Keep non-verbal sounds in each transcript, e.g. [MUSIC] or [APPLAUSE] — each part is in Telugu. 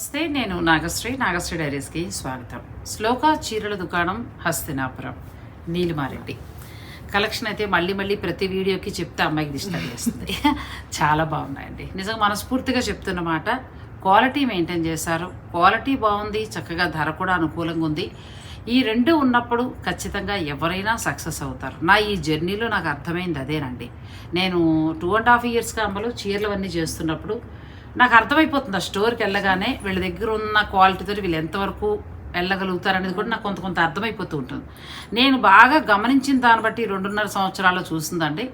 నమస్తే నేను నాగశ్రీ నాగశ్రీ డైరీస్కి స్వాగతం. శ్లోక చీరల దుకాణం హస్తినాపురం నీలిమారెడ్డి. కలెక్షన్ అయితే మళ్ళీ మళ్ళీ ప్రతి వీడియోకి చెప్తే అమ్మాయికి డిస్టర్బ్ చేస్తుంది. [LAUGHS] చాలా బాగున్నాయండి. నిజంగా మనస్ఫూర్తిగా చెప్తున్నమాట క్వాలిటీ మెయింటైన్ చేశారు. క్వాలిటీ బాగుంది చక్కగా ధర కూడా అనుకూలంగా ఉంది. ఈ రెండు ఉన్నప్పుడు ఖచ్చితంగా ఎవరైనా సక్సెస్ అవుతారు. నా ఈ జర్నీలో నాకు అర్థమైంది అదేనండి. నేను టూ అండ్ హాఫ్ ఇయర్స్గా అమ్మలు చీరలు అవన్నీ చేస్తున్నప్పుడు నాకు అర్థమైపోతుంది ఆ స్టోర్కి వెళ్ళగానే వీళ్ళ దగ్గర ఉన్న క్వాలిటీతో వీళ్ళు ఎంతవరకు వెళ్ళగలుగుతారనేది కూడా నాకు కొంత కొంత అర్థమైపోతూ ఉంటుంది. నేను బాగా గమనించిన దాన్ని బట్టి రెండున్నర సంవత్సరాల్లో చూసిందండి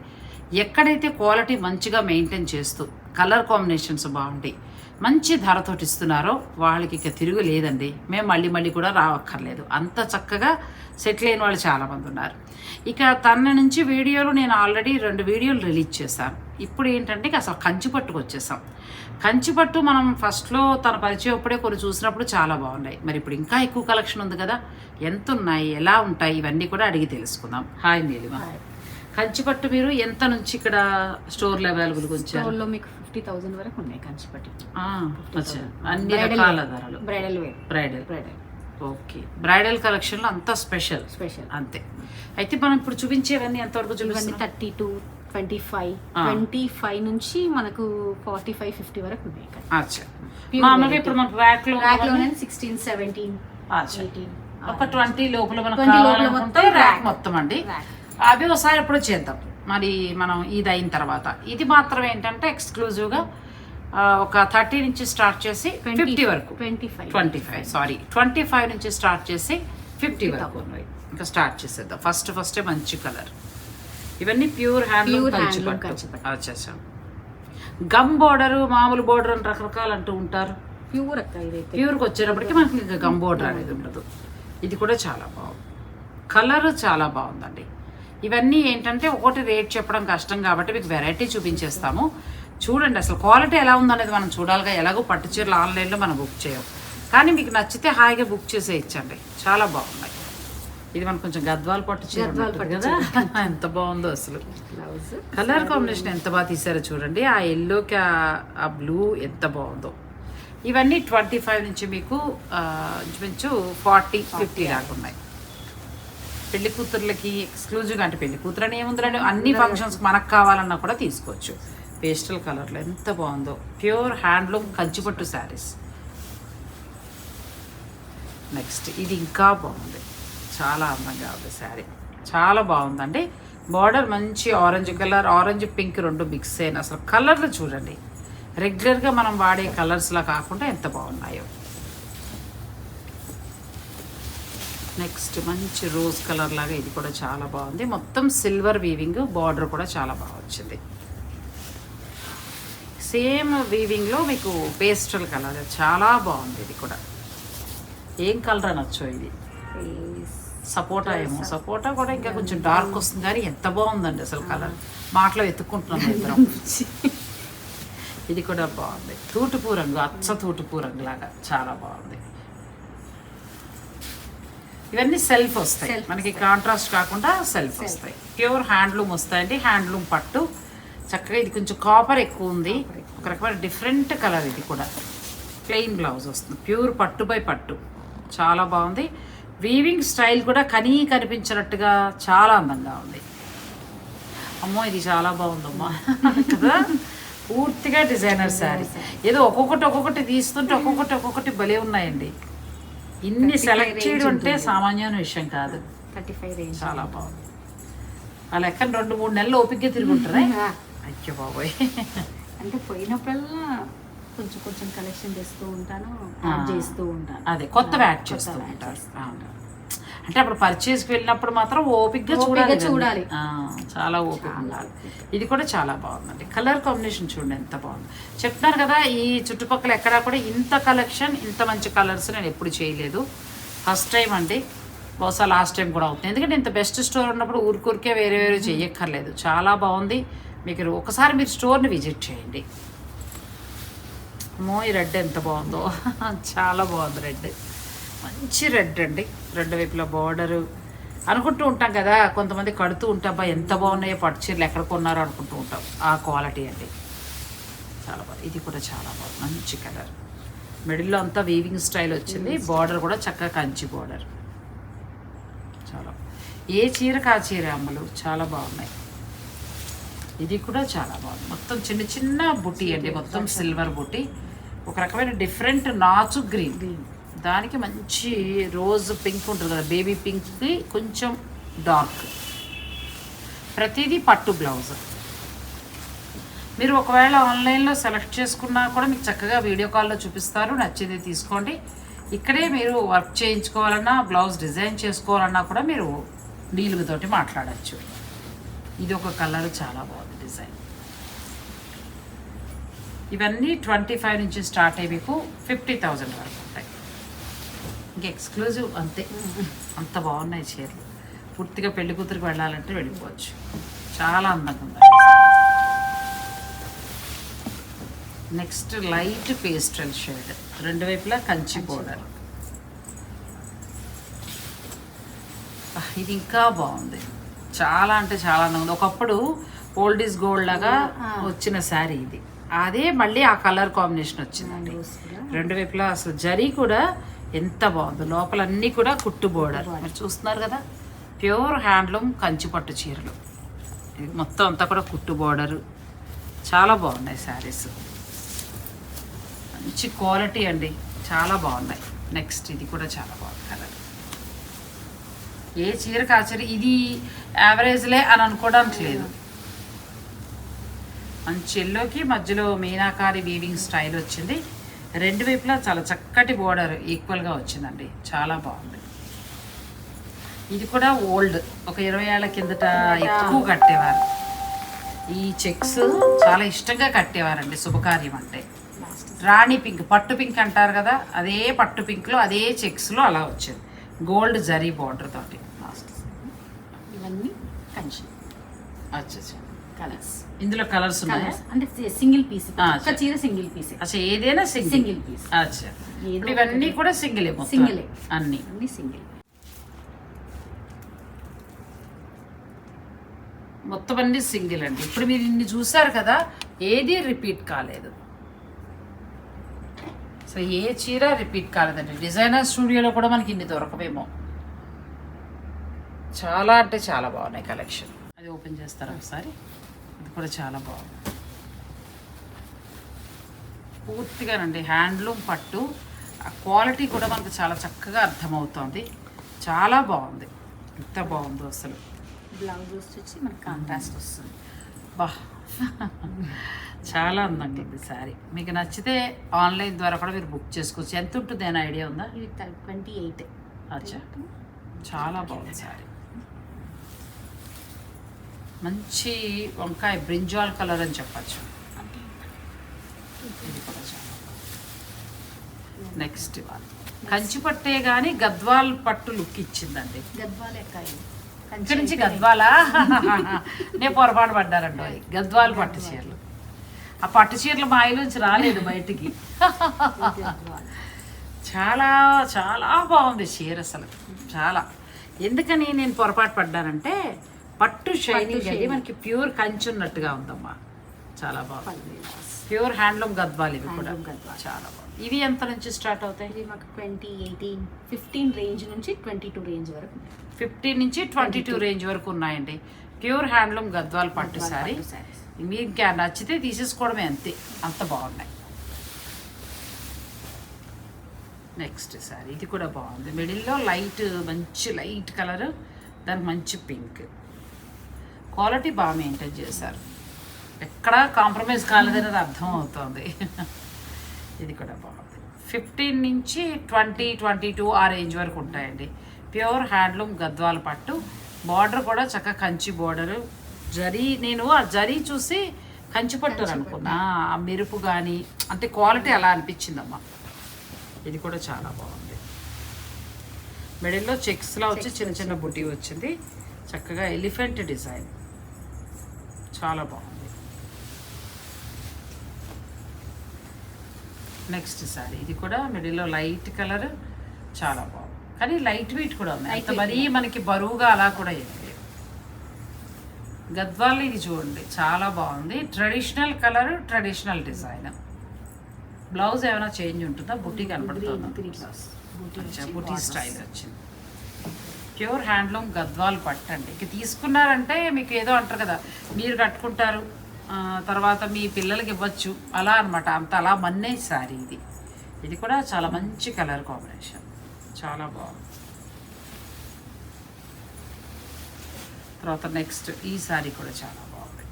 ఎక్కడైతే క్వాలిటీ మంచిగా మెయింటైన్ చేస్తూ కలర్ కాంబినేషన్స్ బాగుంటాయి మంచి ధరతోటి ఇస్తున్నారో వాళ్ళకి ఇక తిరుగు లేదండి. మేము మళ్ళీ మళ్ళీ కూడా రావక్కర్లేదు. అంత చక్కగా సెటిల్ అయిన వాళ్ళు చాలామంది ఉన్నారు. ఇక తన నుంచి వీడియోలు నేను ఆల్రెడీ రెండు వీడియోలు రిలీజ్ చేశాను. ఇప్పుడు ఏంటంటే అసలు కంచి పట్టుకు వచ్చేసాం. కంచి పట్టు మనం ఫస్ట్లో తన పరిచయం అప్పుడే కొన్ని చూసినప్పుడు చాలా బాగున్నాయి. మరి ఇప్పుడు ఇంకా ఎక్కువ కలెక్షన్ ఉంది కదా? ఎంత ఉన్నాయి ఎలా ఉంటాయి? ఇవన్నీ కూడా అడిగి తెలుసుకుందాం. హాయ్ నీలిమ. కంచి పట్టు మీరు ఎంత నుంచి ఇక్కడ స్టోర్లో అవైలబుల్గా స్టోర్లో మీకు ఫిఫ్టీ థౌసండ్ వరకు ఉన్నాయి కంచిపట్టి. అన్ని రకాల ధరలు. Bridal wear bridal bridal okay. Bridal కలెక్షన్లో అంతా స్పెషల్ స్పెషల్ అంతే. అయితే మనం ఇప్పుడు చూపించేవన్నీ ఎంతవరకు చూపిస్తాం thirty two twenty five. Twenty five నుంచి మనకు ఫార్టీ ఫైవ్ ఫిఫ్టీ వరకు ఉన్నాయి మామూలుగా ఇప్పుడు మనకు ర్యాక్లో ర్యాక్లోనే సిక్స్టీన్ సెవెంటీన్ ఒక ట్వంటీ లోపల మనకు 20 లోపల కావాలనుకుంటే మొత్తం ర్యాక్. మొత్తం అండి. అవి ఒకసారి ఎప్పుడు చేద్దాం. మరి మనం ఇది అయిన తర్వాత. ఇది మాత్రం ఏంటంటే ఎక్స్క్లూజివ్గా ఆ, ఒక థర్టీ నుంచి స్టార్ట్ చేసి ఫిఫ్టీ వరకు. Twenty five. Twenty five sorry twenty five నుంచి స్టార్ట్ చేసి ఫిఫ్టీ వరకు. ఇంకా స్టార్ట్ చేసేద్దాం. ఫస్ట్ ఫస్టే మంచి కలర్. ఇవన్నీ ప్యూర్ హ్యాండ్లూమ్. అచ్చా అచ్చా. గమ్ బోర్డర్ మామూలు బోర్డర్ అని రకరకాలు అంటూ ఉంటారు. ప్యూర్ అక్క ఇదైతే. ప్యూర్కి వచ్చేటప్పటికి మనకి ఇంకా గమ్ బోర్డర్ అనేది ఉండదు. ఇది కూడా చాలా బాగుంది. కలర్ చాలా బాగుందండి. ఇవన్నీ ఏంటంటే ఒకటి రేట్ చెప్పడం కష్టం కాబట్టి మీకు వెరైటీ చూపించేస్తాము. చూడండి అసలు క్వాలిటీ ఎలా ఉందనేది మనం చూడాలిగా. ఎలాగో పట్టు చీరలు ఆన్లైన్లో మనం బుక్ చేయం కానీ మీకు నచ్చితే హాయిగా బుక్ చేసే ఇచ్చండి. చాలా బాగున్నాయి. ఇది మనకు కొంచెం గద్వాల పట్టు చీర కదా. [LAUGHS] ఎంత బాగుందో అసలు. కలర్ కాంబినేషన్ ఎంత బాగా తీసారో చూడండి. ఆ ఎల్లోకి ఆ బ్లూ ఎంత బాగుందో. ఇవన్నీ ట్వంటీ ఫైవ్ నుంచి మీకు ఇంచుమించు ఫార్టీ ఫిఫ్టీ దాకా ఉన్నాయి. పెళ్ళి కూతుర్లకి ఎక్స్క్లూజివ్గా అంటే పెళ్ళి కూతురు అని ఏముందండి అన్ని ఫంక్షన్స్ మనకు కావాలన్నా కూడా తీసుకోవచ్చు. పేస్టల్ కలర్లో ఎంత బాగుందో. ప్యూర్ హ్యాండ్లూమ్ కంచిపట్టు శారీస్ నెక్స్ట్ ఇది ఇంకా బాగుంది. చాలా అందంగా ఉంది శారీ చాలా బాగుందండి. బార్డర్ మంచి ఆరెంజ్ కలర్ ఆరెంజ్ పింక్ రెండు మిక్స్ అయిన అసలు కలర్లు చూడండి. రెగ్యులర్గా మనం వాడే కలర్స్లా కాకుండా ఎంత బాగున్నాయో. నెక్స్ట్ మంచి రోజ్ కలర్ లాగా ఇది కూడా చాలా బాగుంది. మొత్తం సిల్వర్ వీవింగ్ బార్డర్ కూడా చాలా బాగా వచ్చింది. సేమ్ వీవింగ్లో మీకు పేస్టల్ కలర్ చాలా బాగుంది ఇది కూడా. ఏం కలర్ అనొచ్చు ఇది? సపోటా ఏమో. సపోటా కూడా ఇంకా కొంచెం డార్క్ వస్తుంది కానీ ఎంత బాగుందండి అసలు కలర్. మాటలో ఎత్తుకుంటున్నాం ఇద్దరం. [LAUGHS] ఇది కూడా బాగుంది. తూటుపూ రంగు అచ్చ తూటుపూ రంగు లాగా చాలా బాగుంది. ఇవన్నీ సెల్ఫ్ వస్తాయి. మనకి కాంట్రాస్ట్ కాకుండా సెల్ఫ్ వస్తాయి. ప్యూర్ హ్యాండ్లూమ్ వస్తాయండి. హ్యాండ్లూమ్ పట్టు. చక్కగా ఇది కొంచెం కాపర్ ఎక్కువ ఉంది. ఒక రకమైన డిఫరెంట్ కలర్ ఇది కూడా. ప్లెయిన్ బ్లౌజ్ వస్తుంది. ప్యూర్ పట్టు బై పట్టు. చాలా బాగుంది. వీవింగ్ స్టైల్ కూడా కనీ కనిపించినట్టుగా చాలా అందంగా ఉంది. అమ్మో ఇది చాలా బాగుందమ్మా. [LAUGHS] కదా? పూర్తిగా డిజైనర్ శారీ ఏదో ఒక్కొక్కటి ఒక్కొక్కటి తీస్తుంటే ఒక్కొక్కటి ఒక్కొక్కటి భలే ఉన్నాయండి. ఇన్ని 35 సెలెక్ట్ చేయడం అంటే. సామాన్యమైన విషయం కాదు. థర్టీ ఫైవ్ రేంజ్ చాలా బాగుంది. ఆ లెక్కన రెండు మూడు నెలలు ఓపికగా తిరుగుంటారా అయ్యో బాబోయ్. అంటే పోయినప్పుడల్లా కొంచెం కొంచెం కలెక్షన్ చేస్తూ ఉంటాను. యాడ్ చేస్తూ ఉంటాను. అదే కొత్తవి యాడ్ చేస్తూ ఉంటారు. అంటే అప్పుడు పర్చేస్కి వెళ్ళినప్పుడు మాత్రం ఓపిక్గా చూడాలి. చూడాలి. చాలా ఓపిక ఉండాలి. ఇది కూడా చాలా బాగుందండి. కలర్ కాంబినేషన్ చూడండి ఎంత బాగుంది. చెప్తున్నారు కదా ఈ చుట్టుపక్కల ఎక్కడా కూడా ఇంత కలెక్షన్ ఇంత మంచి కలర్స్ నేను ఎప్పుడు చేయలేదు. ఫస్ట్ టైం అండి. బహుశా లాస్ట్ టైం కూడా అవుతుంది. ఎందుకంటే ఇంత బెస్ట్ స్టోర్ ఉన్నప్పుడు ఊరికూరికే వేరే వేరే చెయ్యక్కర్లేదు చాలా బాగుంది. మీకు ఒకసారి మీరు స్టోర్ని విజిట్ చేయండి. ఈ రెడ్ ఎంత బాగుందో. [LAUGHS] చాలా బాగుంది రెడ్ మంచి రెడ్ అండి. రెండు వైపులా బార్డరు అనుకుంటూ ఉంటాం కదా కొంతమంది కడుతూ ఉంటాం అబ్బా ఎంత బాగున్నాయో పట్టు చీరలు ఎక్కడ కొన్నారో అనుకుంటూ ఉంటాం. ఆ క్వాలిటీ అండి. చాలా బాగుంది. ఇది కూడా చాలా బాగుంది. మంచి కలర్ మిడిల్లో అంతా వీవింగ్ స్టైల్ వచ్చింది. బార్డర్ కూడా చక్కగా కంచి బార్డర్ చాలా ఏ చీరకు ఆ చీర అమ్మలు? చాలా బాగున్నాయి. ఇది కూడా చాలా బాగుంది. మొత్తం చిన్న చిన్న బుట్టి అండి. మొత్తం సిల్వర్ బుట్టి ఒక రకమైన డిఫరెంట్ నాచు గ్రీన్. దానికి మంచి రోజ్ పింక్ ఉంటుంది కదా బేబీ పింక్కి కొంచెం డార్క్. ప్రతిదీ పట్టు బ్లౌజ్. మీరు ఒకవేళ ఆన్లైన్లో సెలెక్ట్ చేసుకున్నా కూడా మీకు చక్కగా వీడియో కాల్లో చూపిస్తారు నచ్చింది తీసుకోండి. ఇక్కడే మీరు వర్క్ చేయించుకోవాలన్నా బ్లౌజ్ డిజైన్ చేసుకోవాలన్నా కూడా మీరు నీలుగుతోటి మాట్లాడచ్చు. ఇది ఒక కలర్ చాలా బాగుంది డిజైన్. ఇవన్నీ ట్వంటీ ఫైవ్ నుంచి స్టార్ట్ అయ్యి మీకు ఫిఫ్టీ థౌజండ్ వరకు ఉంటాయి. ఇంకా ఎక్స్క్లూజివ్ అంతే. అంత బాగున్నాయి చీరలు. పూర్తిగా పెళ్ళి కూతురికి వెళ్ళాలంటే వెళ్ళిపోవచ్చు. చాలా అందంగా ఉంది. Next light pastel shade. రెండు వైపులా కంచి బోర్డర్. ఇది ఇంకా బాగుంది. చాలా అంటే చాలా అందంగా ఉంది. ఒకప్పుడు ఓల్డ్ ఈజ్ గోల్డ్ లాగా వచ్చిన శారీ ఇది. అదే మళ్ళీ ఆ కలర్ కాంబినేషన్ వచ్చిందండి. రెండు వైపులా అసలు జరీ కూడా ఎంత బాగుంది. లోపల అన్నీ కూడా కుట్టు బోర్డర్ మీరు చూస్తున్నారు కదా? ప్యూర్ హ్యాండ్లూమ్ కంచి పట్టు చీరలు. ఇది మొత్తం అంతా కూడా కుట్టు బోర్డర్ చాలా బాగున్నాయి శారీస్ మంచి క్వాలిటీ అండి. చాలా బాగున్నాయి. నెక్స్ట్ ఇది కూడా చాలా బాగుంది కలర్ ఏ చీర కాచరి ఇది యావరేజ్లే అని అనుకోవడానికి లేదు. మంచి ఎల్లోకి మధ్యలో మీనాకారి వీవింగ్ స్టైల్ వచ్చింది. రెండు వైపులా చాలా చక్కటి బోర్డర్ ఈక్వల్గా వచ్చిందండి. చాలా బాగుంది. ఇది కూడా ఓల్డ్ ఒక ఇరవై ఏళ్ళ కిందట ఎక్కువ కట్టేవారు. ఈ చెక్స్ చాలా ఇష్టంగా కట్టేవారండి శుభకార్యం అంటే. రాణి పింక్ పట్టు పింక్ అంటారు కదా అదే పట్టు పింక్లో అదే చెక్స్లో అలా వచ్చింది. గోల్డ్ జరీ బార్డర్ తోటి. లాస్ట్ ఇవన్నీ కంచి అచ్చా కలర్స్ ఇందులో కలర్స్ ఉన్నాయా? కలర్స్ అంటే సింగిల్ పీస్ ఒక చీర సింగిల్ పీస్ అచ్చా ఏదైనా సింగిల్ సింగిల్ పీస్ అచ్చా. ఇవన్నీ కూడా సింగిలే మొత్తం. సింగిలే. అన్ని. అన్ని సింగిల్ మొత్తం అన్ని సింగిల్ అండి. ఇప్పుడు మీరు ఇన్ని చూసారు కదా ఏది రిపీట్ కాలేదు. సో ఏ చీర రిపీట్ కాలేదండి. డిజైనర్ స్టూడియోలో కూడా మనకి ఇన్ని దొరకవేమో. చాలా అంటే చాలా బాగున్నాయి కలెక్షన్ అది ఓపెన్ చేస్తారా ఒకసారి? కూడా చాలా బాగుంది. పూర్తిగానండి హ్యాండ్లూమ్ పట్టు. ఆ క్వాలిటీ కూడా మనకు చాలా చక్కగా అర్థమవుతోంది. చాలా బాగుంది. ఎంత బాగుందో అసలు. బ్లౌజ్ వచ్చి మనకి కాంట్రాస్ట్ వస్తుంది. బా. చాలా అందంగా ఉంది శారీ. మీకు నచ్చితే ఆన్లైన్ ద్వారా కూడా మీరు బుక్ చేసుకోవచ్చు. ఎంత ఉంటుంది అని ఐడియా ఉందా? Twenty eight. అచ్చా. చాలా బాగుంది శారీ. మంచి వంకాయ బ్రింజాల్ కలర్ అని చెప్పచ్చు. నెక్స్ట్ కంచి పట్టే కానీ గద్వాల్ పట్టు లుక్ ఇచ్చిందండి. ఇక్కడి నుంచి. గద్వాలా? నేను పొరపాటు పడ్డారండి గద్వాల్. పట్టు చీరలు. ఆ పట్టు చీరలు మా నుంచి రాలేదు బయటికి. చాలా చాలా బాగుంది చీర అసలు. చాలా. ఎందుకని నేను పొరపాటు పడ్డానంటే పట్టు షైనింగ్ అది. మనకి ప్యూర్ కంచి ఉన్నట్టుగా ఉందమ్మా. చాలా బాగుంది. ప్యూర్ హ్యాండ్లూమ్ గద్వాల్ ఇవి కూడా. చాలా బాగుంది. ఇవి ఎంత నుంచి స్టార్ట్ అవుతాయి? ఇది మాకు ట్వంటీ ఎయిటీన్ ఫిఫ్టీన్ రేంజ్ నుంచి ట్వంటీ టూ రేంజ్ వరకు ఫిఫ్టీ నుంచి ట్వంటీ టూ రేంజ్ వరకు ఉన్నాయండి. ప్యూర్ హ్యాండ్లూమ్ గద్వాల్ పట్టు సారీ. మీకు నచ్చితే తీసేసుకోవడమే అంతే. అంత బాగున్నాయి. Next sorry. ఇది కూడా బాగుంది. మిడిల్లో లైట్ మంచి లైట్ కలర్ దానికి మంచి పింక్ క్వాలిటీ బాగా మెయింటైన్ చేశారు. ఎక్కడా కాంప్రమైజ్ కాలేదనేది అర్థం అవుతుంది. ఇది కూడా బాగుంది. ఫిఫ్టీన్ నుంచి ట్వంటీ ట్వంటీ టూ ఆ రేంజ్ వరకు ఉంటాయండి. ప్యూర్ హ్యాండ్లూమ్ గద్వాల పట్టు. బార్డర్ కూడా చక్కగా కంచి బార్డర్. జరీ నేను ఆ జరీ చూసి కంచి పట్టు అని అనుకున్నా. ఆ మెరుపు కానీ అంటే క్వాలిటీ అలా అనిపించిందమ్మా. ఇది కూడా చాలా బాగుంది. మిడిల్లో చెక్స్లా వచ్చి చిన్న చిన్న బుట్టి వచ్చింది. చక్కగా ఎలిఫెంట్ డిజైన్. చాలా బాగుంది. నెక్స్ట్ సారీ ఇది కూడా మిడిల్లో లైట్ కలర్ చాలా బాగుంది. కానీ లైట్ వెయిట్ కూడా ఉంది. Weight మరీ మనకి బరువుగా అలా కూడా ఏం లేదు. గద్వాల్ ఇది చూడండి చాలా బాగుంది. Traditional colour traditional design blouse ఏమైనా చేంజ్ ఉంటుందా? బుట్టి కనపడుతుందా? గ్రీన్ గ్లాస్ అచ్చా, బుటీ స్టైల్ వచ్చింది. ప్యూర్ హ్యాండ్లూమ్ గద్వాలు పట్టండి. ఇక తీసుకున్నారంటే మీకు ఏదో అంటారు కదా మీరు కట్టుకుంటారు తర్వాత మీ పిల్లలకి ఇవ్వచ్చు అలా అనమాట అంత అలా మన్నే శారీ ఇది. ఇది కూడా చాలా మంచి కలర్ కాంబినేషన్. చాలా బాగుంది. తర్వాత నెక్స్ట్ ఈ శారీ కూడా చాలా బాగుంది.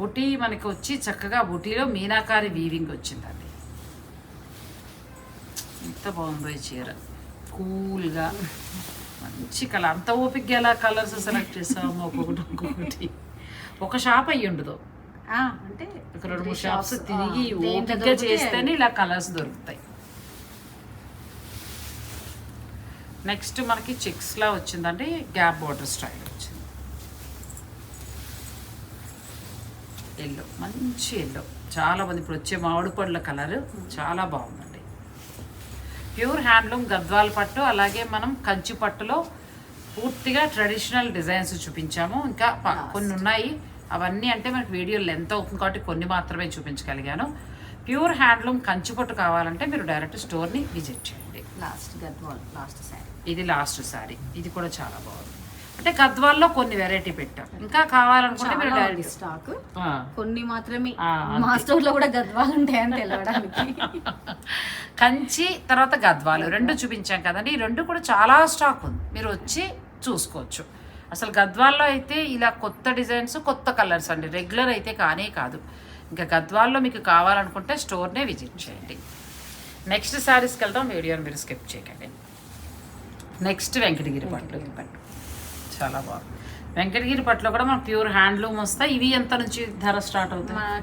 బుటీ మనకి వచ్చి చక్కగా బుటీలో మీనాకారి వీవింగ్ వచ్చిందండి. ఎంత బాగుందో ఈ చీర. కూల్గా మంచి కలర్ అంత ఓపిక్గా ఎలా కలర్స్ సెలెక్ట్ చేసాము ఒక్కొక్కటి ఒక్కొక్కటి ఒక షాప్ అయ్యి ఉండదు. అంటే ఒక రెండు మూడు షాప్స్ తిరిగి ఓపిక్గా చేస్తేనే ఇలా కలర్స్ దొరుకుతాయి. నెక్స్ట్ మనకి చెక్స్లా వచ్చిందంటే గ్యాప్ బార్డర్ స్టైల్ వచ్చింది. ఎల్లో మంచి ఎల్లో చాలా మంది ఇప్పుడు వచ్చే మామిడి పండ్ల కలర్ చాలా బాగుందండి. ప్యూర్ హ్యాండ్లూమ్ గద్వాల పట్టు అలాగే మనం కంచి పట్టులో పూర్తిగా ట్రెడిషనల్ డిజైన్స్ చూపించాము. ఇంకా కొన్ని ఉన్నాయి. అవన్నీ అంటే మనకి వీడియో లెంత్ అవుతుంది కాబట్టి కొన్ని మాత్రమే చూపించగలిగాను. ప్యూర్ హ్యాండ్లూమ్ కంచి పట్టు కావాలంటే మీరు డైరెక్ట్ స్టోర్ని విజిట్ చేయండి. లాస్ట్ గద్వాల్ లాస్ట్ శారీ ఇది లాస్ట్ శారీ ఇది కూడా చాలా బాగుంది. అంటే గద్వాల్లో కొన్ని వెరైటీ పెట్టాం. ఇంకా కావాలనుకుంటే మీరు డైరెక్ట్ స్టాక్ ఆ. కొన్ని మాత్రమే. మా స్టోర్లో కూడా గద్వాలు ఉంటాయని తెలవడానికి. కంచి తర్వాత గద్వాలు. రెండు చూపించాం కదండి. ఈ రెండు కూడా చాలా స్టాక్ ఉంది. మీరు వచ్చి చూసుకోవచ్చు. అసలు గద్వాల్లో అయితే ఇలా కొత్త డిజైన్స్ కొత్త కలర్స్ అండి. రెగ్యులర్ అయితే కానే కాదు. ఇంకా గద్వాల్లో మీకు కావాలనుకుంటే స్టోర్నే విజిట్ చేయండి. నెక్స్ట్ శారీస్కి వెళ్దాం. వీడియోని మీరు స్కిప్ చేయకండి. నెక్స్ట్ వెంకటగిరి పట్టు పట్టు చాలా బాగుంది. వెంకటగిరి పట్టులో కూడా మనకు ప్యూర్ హ్యాండ్లూమ్ వస్తాయి. ఇవి ఎంత నుంచి ధర స్టార్ట్ అవుతాయి? మా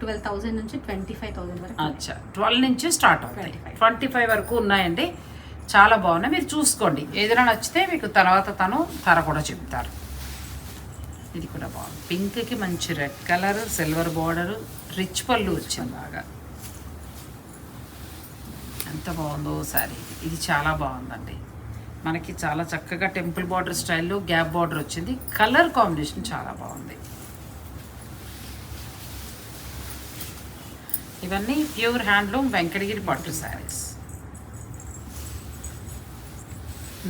ట్వెల్వ్ థౌసండ్ నుంచి ట్వంటీ ఫైవ్ థౌసండ్ వరకు. అచ్చా. ట్వెల్వ్ నుంచి స్టార్ట్ అవుతాయి. 25. ట్వంటీ ఫైవ్ వరకు ఉన్నాయండి. చాలా బాగున్నాయి. మీరు చూసుకోండి. ఏదైనా నచ్చితే మీకు తర్వాత తను ధర కూడా చెప్తారు. ఇది కూడా బాగుంది. పింక్కి మంచి red colour silver border rich పళ్ళు వచ్చింది బాగా. ఎంత బాగుందో సారీ. ఇది చాలా బాగుందండి. మనకి చాలా చక్కగా టెంపుల్ బార్డర్ స్టైల్లో గ్యాప్ బార్డర్ వచ్చింది. కలర్ కాంబినేషన్ చాలా బాగుంది. ఇవన్నీ ప్యూర్ హ్యాండ్లూమ్ వెంకటగిరి పట్టు శారీస్.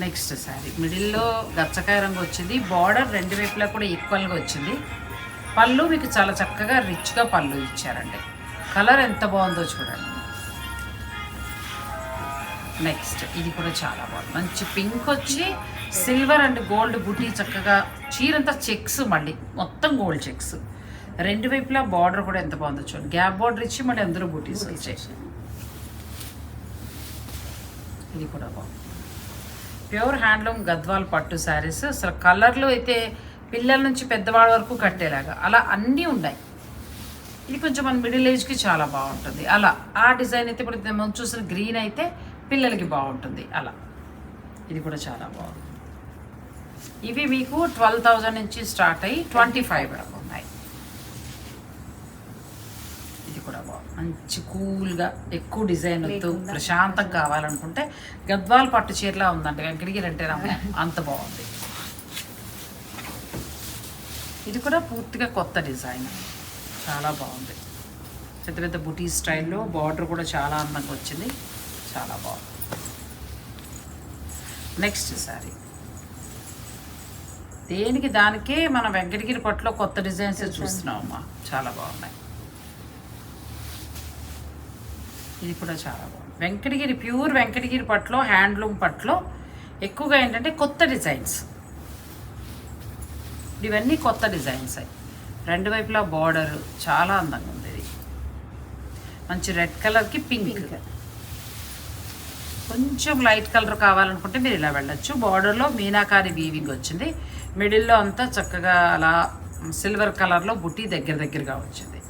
నెక్స్ట్ శారీ. మిడిల్లో గచ్చకాయ రంగు వచ్చింది. బార్డర్ రెండు వైపులా కూడా ఈక్వల్గా వచ్చింది. పళ్ళు మీకు చాలా చక్కగా రిచ్గా పళ్ళు ఇచ్చారండి. కలర్ ఎంత బాగుందో చూడండి. నెక్స్ట్. ఇది కూడా చాలా బాగుంది. మంచి పింక్ వచ్చి సిల్వర్ అండ్ గోల్డ్ బుటీ చక్కగా చీరంతా చెక్స్ మళ్ళీ. మొత్తం గోల్డ్ చెక్స్. రెండు వైపులా బార్డర్ కూడా ఎంత బాగుందో చూడండి. గ్యాప్ బార్డర్ ఇచ్చి మళ్ళీ అందరూ బుటీస్ వచ్చాయి. ఇది కూడా బాగుంది. ప్యూర్ హ్యాండ్లూమ్ గద్వాల్ పట్టు శారీస్. అసలు కలర్లు అయితే పిల్లల నుంచి పెద్దవాళ్ళ వరకు కట్టేలాగా. అలా అన్నీ ఉన్నాయి. ఇది కొంచెం మన మిడిల్ ఏజ్కి చాలా బాగుంటుంది. అలా. ఆ డిజైన్ అయితే ఇప్పుడు మనం చూసిన గ్రీన్ అయితే పిల్లలకి బాగుంటుంది అలా. ఇది కూడా చాలా బాగుంది. ఇవి మీకు ట్వెల్వ్ థౌజండ్ నుంచి స్టార్ట్ అయ్యి ట్వంటీ ఫైవ్ వరకు ఉన్నాయి. ఇది కూడా బాగుంది. మంచి కూల్గా ఎక్కువ డిజైన్ వద్దు లేకుండా. ప్రశాంతంగా కావాలనుకుంటే గద్వాల్ పట్టు చీరలా ఉందండి వెంకటగిరి అంటే అంత బాగుంది. ఇది కూడా పూర్తిగా కొత్త డిజైన్. చాలా బాగుంది. పెద్ద పెద్ద బుటీ స్టైల్లో బార్డర్ కూడా చాలా అందంగా వచ్చింది. చాలా బాగుంది. నెక్స్ట్ సారీ దేనికి దానికే మన వెంకటగిరి పట్టులో కొత్త డిజైన్స్ చూస్తున్నాం అమ్మా చాలా బాగున్నాయి. ఇది కూడా చాలా బాగుంది. వెంకటగిరి ప్యూర్ వెంకటగిరి పట్టులో హ్యాండ్లూమ్ పట్టులో ఎక్కువగా ఏంటంటే కొత్త డిజైన్స్. ఇవన్నీ కొత్త డిజైన్స్. అయి రెండు వైపులా బార్డర్ చాలా అందంగా ఉంది ఇది. మంచి రెడ్ కలర్కి పింక్. పింక్. కొంచెం లైట్ కలర్ కావాలనుకుంటే మీరు ఇలా వెళ్ళచ్చు. బార్డర్లో మీనాకారి వీవింగ్ వచ్చింది. మిడిల్లో అంతా చక్కగా అలా సిల్వర్ కలర్లో బుట్టి దగ్గర దగ్గరగా వచ్చింది.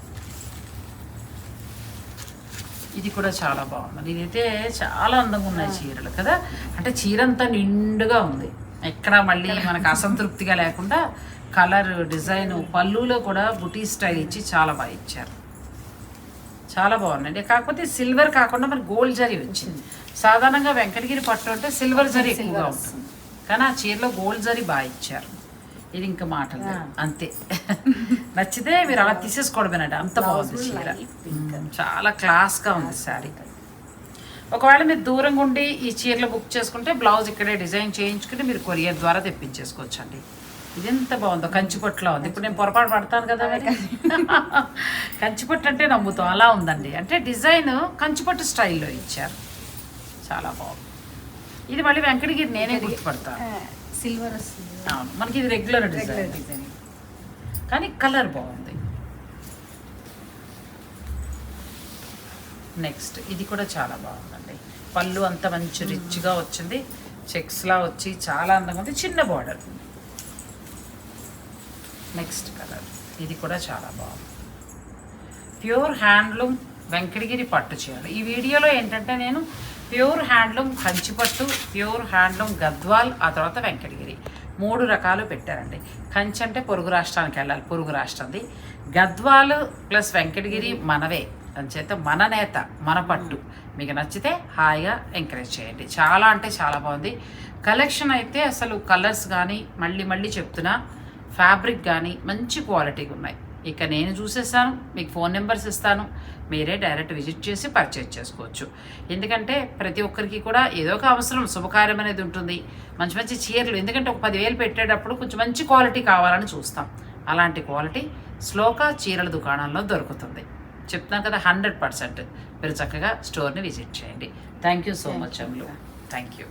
ఇది కూడా చాలా బాగుంది. ఇదైతే చాలా అందంగా ఉన్నాయి చీరలు కదా. అంటే చీర అంతా నిండుగా ఉంది. ఎక్కడ మళ్ళీ మనకు అసంతృప్తిగా లేకుండా కలర్ డిజైన్ పళ్ళులో కూడా బుటీ స్టైల్ ఇచ్చి చాలా బాగా ఇచ్చారు. చాలా బాగుందండి కాకపోతే సిల్వర్ కాకుండా మనకి గోల్డ్ జరీ వచ్చింది. సాధారణంగా వెంకటగిరి పట్టు అంటే సిల్వర్ జరీ ఎక్కువగా ఉంటుంది. కానీ ఆ చీరలో గోల్డ్ జరీ బాగా ఇచ్చారు. ఇది ఇంకా మాటలు ఆ. అంతే. [LAUGHS] నచ్చితే మీరు అలా తీసేసుకోవడమేనండి. అంత బాగుంది చీర. చాలా క్లాస్గా ఉంది శారీ. ఒకవేళ మీరు దూరంగా ఉండి ఈ చీరలు బుక్ చేసుకుంటే బ్లౌజ్ ఇక్కడే డిజైన్ చేయించుకుని మీరు కొరియర్ ద్వారా తెప్పించేసుకోవచ్చు అండి ఇది ఎంత బాగుందో. కంచిపట్టులో ఉంది. ఇప్పుడు నేను పొరపాటు పడతాను కదా మరి? [LAUGHS] కంచిపట్టు అంటే నమ్ముతాం. అలా ఉందండి. అంటే డిజైన్ కంచిపట్టు స్టైల్లో ఇచ్చారు. చాలా బాగుంది. ఇది మళ్ళీ వెంకటగిరి నేనే గుర్తుపడతాను. సిల్వర్ వస్తుంది. అవును. మనకి ఇది రెగ్యులర్ రెగ్యులర్ డిజైన్ డిజైన్. కానీ కలర్ బాగుంది. నెక్స్ట్ ఇది కూడా చాలా బాగుందండి. పళ్ళు అంత మంచి రిచ్గా వచ్చింది. చెక్స్లా వచ్చి చాలా అందంగా ఉంది. చిన్న బార్డర్. నెక్స్ట్ కలర్ ఇది కూడా చాలా బాగుంది. ప్యూర్ హ్యాండ్లూమ్ వెంకటగిరి పట్టు చీరలు ఈ వీడియోలో ఏంటంటే నేను ప్యూర్ హ్యాండ్లూమ్ కంచిపట్టు ప్యూర్ హ్యాండ్లూమ్ గద్వాల్ ఆ తర్వాత వెంకటగిరి మూడు రకాలు పెట్టారండి. కంచి అంటే పొరుగు రాష్ట్రానికి వెళ్ళాలి పొరుగు రాష్ట్రంది. గద్వాల్ ప్లస్ వెంకటగిరి మనవే. అంచేత మన నేత మన పట్టు. మీకు నచ్చితే హాయిగా ఎంకరేజ్ చేయండి. చాలా అంటే చాలా బాగుంది. కలెక్షన్ అయితే అసలు కలర్స్ కానీ మళ్ళీ మళ్ళీ చెప్తున్నా. ఫ్యాబ్రిక్ కానీ మంచి క్వాలిటీగా ఉన్నాయి ఇక నేను చూసేసాను మీకు ఫోన్ నెంబర్స్ ఇస్తాను మీరే డైరెక్ట్ విజిట్ చేసి పర్చేజ్ చేసుకోవచ్చు. ఎందుకంటే ప్రతి ఒక్కరికి కూడా ఏదో ఒక అవసరం శుభకార్యం అనేది ఉంటుంది. మంచి మంచి చీరలు ఎందుకంటే ఒక పదివేలు పెట్టేటప్పుడు కొంచెం మంచి క్వాలిటీ కావాలని చూస్తాం. అలాంటి క్వాలిటీ శ్లోక చీరల దుకాణంలో దొరుకుతుంది. చెప్తాను కదా హండ్రెడ్ పర్సెంట్. మీరు చక్కగా స్టోర్ని విజిట్ చేయండి. Thank you so much. Ammulu thank you.